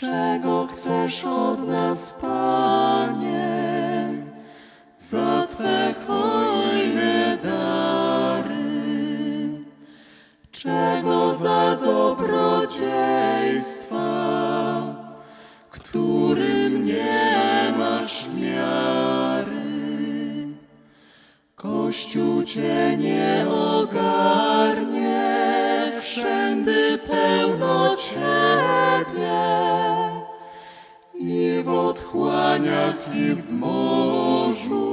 Czego chcesz od nas, Panie, za Twe hojne dary? Czego za dobrodziejstwa, którym nie masz miary? Kościół Cię nie ogarnie, wszędy pełno Ciebie. Otchłaniach, i w morzu,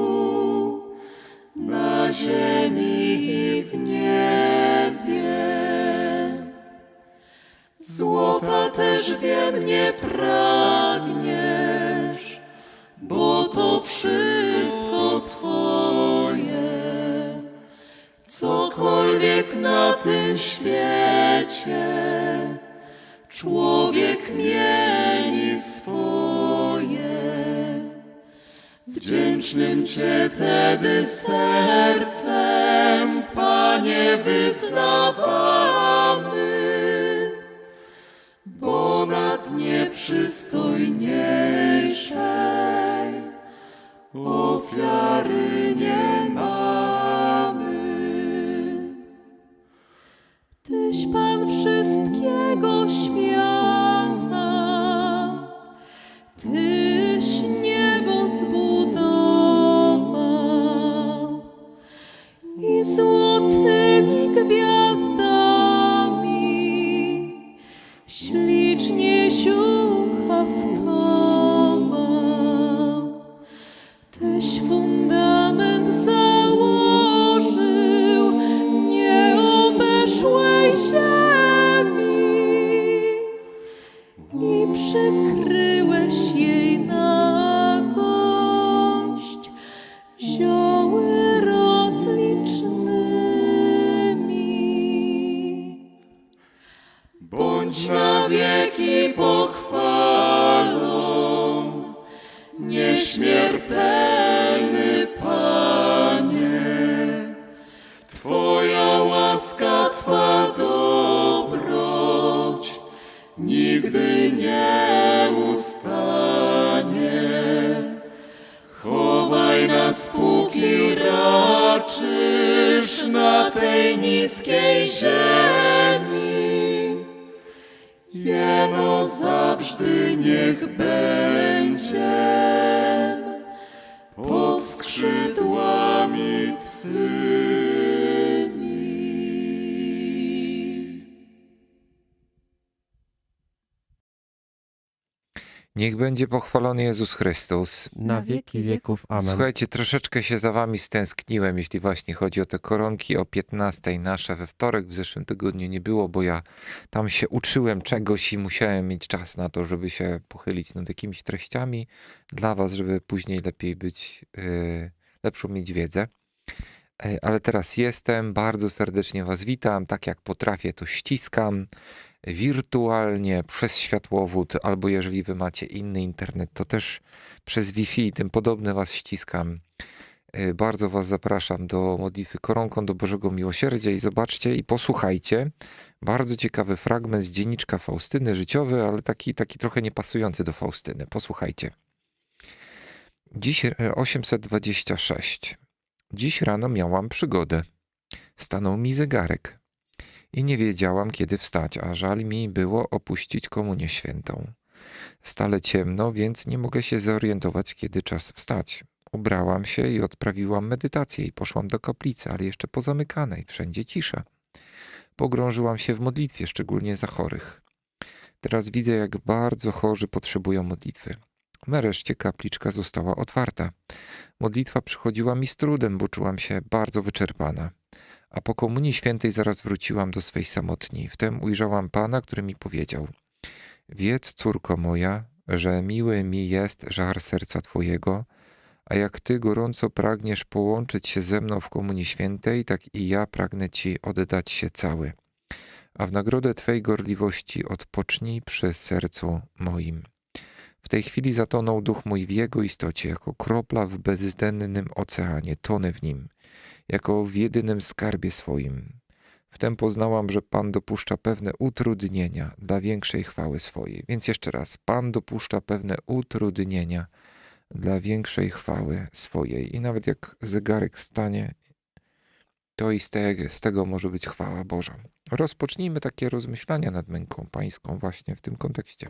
na ziemi i w niebie. Złota też wiem nie pragniesz, bo to wszystko Twoje. Cokolwiek na tym świecie, człowiek mieni swoje. Wdzięcznym Cię tedy sercem, Panie, wyznawamy, bo nad nieprzystojniejszej ofiary wishful. Niskiej ziemi. Jeno zawsze niech będzie pod skrzydłami Twymi. Niech będzie pochwalony Jezus Chrystus. na wieki wieków. Amen. Słuchajcie, troszeczkę się za wami stęskniłem, jeśli właśnie chodzi o te koronki o 15 nasze we wtorek w zeszłym tygodniu nie było, bo ja tam się uczyłem czegoś i musiałem mieć czas na to, żeby się pochylić nad jakimiś treściami dla was, żeby później lepiej być, yy, lepszą mieć wiedzę. Yy, Ale teraz jestem, bardzo serdecznie was witam, tak jak potrafię to ściskam wirtualnie przez światłowód, albo jeżeli wy macie inny internet, to też przez Wi-Fi i tym podobne was ściskam. Y, Bardzo was zapraszam do modlitwy koronką do Bożego Miłosierdzia i zobaczcie i posłuchajcie. Bardzo ciekawy fragment z dzienniczka Faustyny, życiowy, ale taki, taki trochę niepasujący do Faustyny. Posłuchajcie. Dziś e, 826. Dziś rano miałam przygodę. Stanął mi zegarek i nie wiedziałam, kiedy wstać, a żal mi było opuścić komunię świętą. Stale ciemno, więc nie mogę się zorientować, kiedy czas wstać. Ubrałam się i odprawiłam medytację i poszłam do kaplicy, ale jeszcze pozamykanej, wszędzie cisza. Pogrążyłam się w modlitwie, szczególnie za chorych. Teraz widzę, jak bardzo chorzy potrzebują modlitwy. Nareszcie kapliczka została otwarta. Modlitwa przychodziła mi z trudem, bo czułam się bardzo wyczerpana. A po komunii świętej zaraz wróciłam do swej samotni. Wtem ujrzałam Pana, który mi powiedział: Wiedz, córko moja, że miły mi jest żar serca Twojego, a jak Ty gorąco pragniesz połączyć się ze mną w komunii świętej, tak i ja pragnę Ci oddać się cały. A w nagrodę Twej gorliwości odpocznij przy sercu moim. W tej chwili zatonął duch mój w jego istocie, jako kropla w bezdennym oceanie, tonę w nim, jako w jedynym skarbie swoim. Wtem poznałam, że Pan dopuszcza pewne utrudnienia dla większej chwały swojej. Więc jeszcze raz, Pan dopuszcza pewne utrudnienia dla większej chwały swojej. I nawet jak zegarek stanie, to i z tego, z tego może być chwała Boża. Rozpocznijmy takie rozmyślania nad męką pańską właśnie w tym kontekście.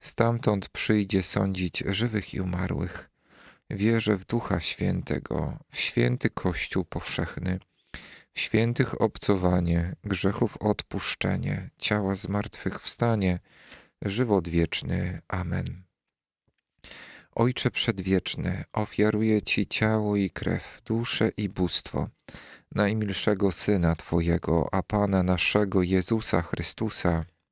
Stamtąd przyjdzie sądzić żywych i umarłych. Wierzę w Ducha Świętego, w święty Kościół powszechny, w świętych obcowanie, grzechów odpuszczenie, ciała zmartwychwstanie, żywot wieczny. Amen. Ojcze Przedwieczny, ofiaruję Ci ciało i krew, duszę i bóstwo najmilszego Syna Twojego, a Pana naszego Jezusa Chrystusa,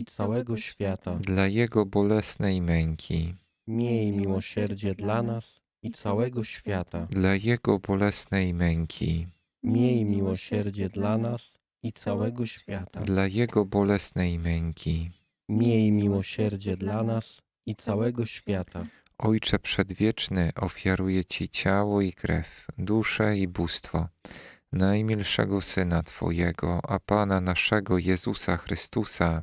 i całego świata. dla Jego bolesnej męki, Miej miłosierdzie dla nas i całego świata. dla Jego bolesnej męki, Miej miłosierdzie dla nas i całego świata. dla Jego bolesnej męki. Miej miłosierdzie dla nas i całego świata. Ojcze Przedwieczny, ofiaruję Ci ciało i krew, duszę i bóstwo najmilszego Syna Twojego, a Pana naszego Jezusa Chrystusa,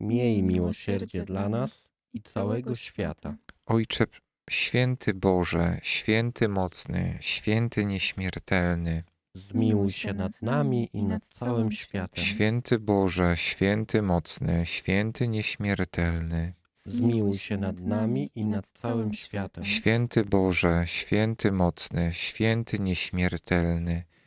Miej miłosierdzie dla nas i całego świata. Ojcze święty Boże, święty mocny, święty nieśmiertelny, Zmiłuj się nad nami i nad całym światem. święty Boże, święty mocny, święty nieśmiertelny, Zmiłuj się nad nami i nad całym światem. święty Boże, święty mocny, święty nieśmiertelny,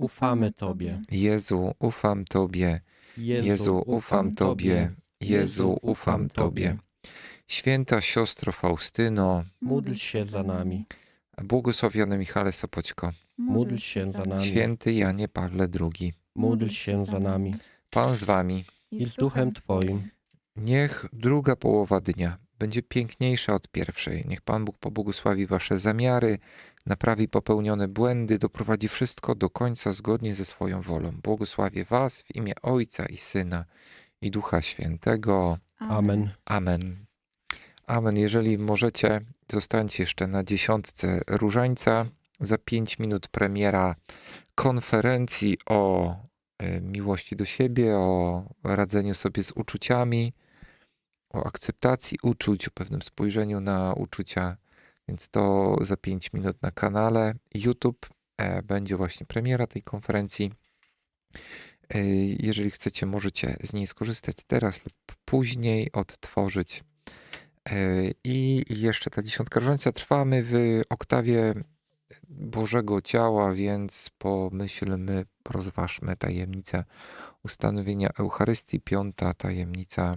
Ufamy Tobie. Jezu, ufam Tobie, Jezu, ufam Tobie, Jezu, ufam Tobie. Święta siostro Faustyno, Módl się za nami. błogosławiony Michale Sopoćko, Módl się za nami. święty Janie Pawle II, Módl się za nami. Pan z Wami. I z duchem Twoim. Niech druga połowa dnia będzie piękniejsza od pierwszej. Niech Pan Bóg pobłogosławi Wasze zamiary, naprawi popełnione błędy, doprowadzi wszystko do końca zgodnie ze swoją wolą. Błogosławię Was w imię Ojca i Syna i Ducha Świętego. Amen. Amen. Amen. Jeżeli możecie, zostańcie jeszcze na dziesiątce różańca. Za pięć minut premiera konferencji o e, miłości do siebie, o radzeniu sobie z uczuciami. O akceptacji uczuć, o pewnym spojrzeniu na uczucia, więc to za 5 minut na kanale YouTube e, będzie właśnie premiera tej konferencji. E, Jeżeli chcecie, możecie z niej skorzystać teraz lub później, odtworzyć. E, I jeszcze ta dziesiątka różańca. Trwamy w oktawie Bożego Ciała, więc pomyślmy, rozważmy tajemnicę ustanowienia Eucharystii. Piąta tajemnica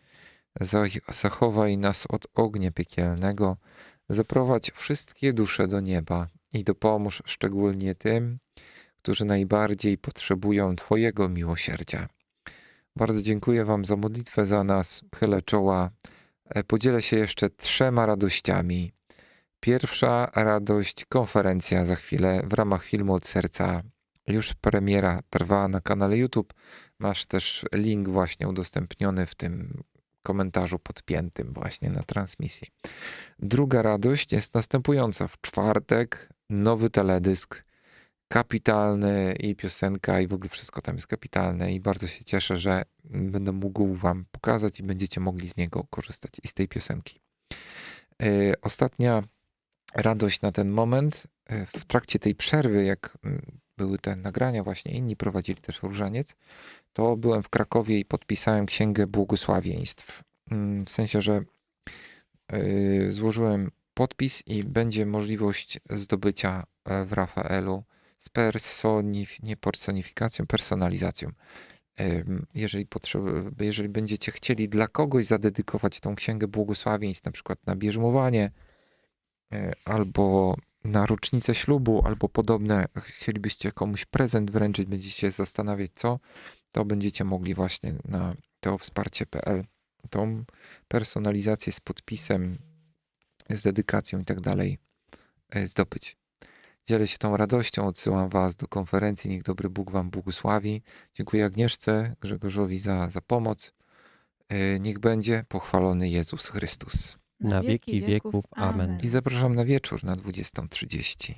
zachowaj nas od ognia piekielnego, zaprowadź wszystkie dusze do nieba i dopomóż szczególnie tym, którzy najbardziej potrzebują Twojego miłosierdzia. Bardzo dziękuję Wam za modlitwę za nas. Chylę czoła. E, Podzielę się jeszcze trzema radościami. Pierwsza radość, konferencja za chwilę w ramach filmu od serca. Już premiera trwa na kanale YouTube. Masz też link właśnie udostępniony w tym komentarzu podpiętym właśnie na transmisji. Druga radość jest następująca. W czwartek nowy teledysk, kapitalny i piosenka i w ogóle wszystko tam jest kapitalne i bardzo się cieszę, że będę mógł wam pokazać i będziecie mogli z niego korzystać i z tej piosenki. Yy, Ostatnia radość na ten moment yy, w trakcie tej przerwy, jak mm, były te nagrania właśnie, inni prowadzili też różaniec, to byłem w Krakowie i podpisałem księgę błogosławieństw. Mm, W sensie, że yy, złożyłem podpis i będzie możliwość zdobycia e, w Rafaelu z personif- nie personifikacją, personalizacją. Jeżeli, potrzeb- jeżeli będziecie chcieli dla kogoś zadedykować tą księgę błogosławieństw, na przykład na bierzmowanie, e, albo na rocznicę ślubu, albo podobne, chcielibyście komuś prezent wręczyć, będziecie zastanawiać co, to będziecie mogli właśnie na teowsparcie.pl tą personalizację z podpisem, z dedykacją i tak dalej e, zdobyć. Dzielę się tą radością, odsyłam Was do konferencji. Niech dobry Bóg Wam błogosławi. Dziękuję Agnieszce, Grzegorzowi za, za pomoc. E, Niech będzie pochwalony Jezus Chrystus. Na wieki wieków. Amen. I zapraszam na wieczór na 20.30.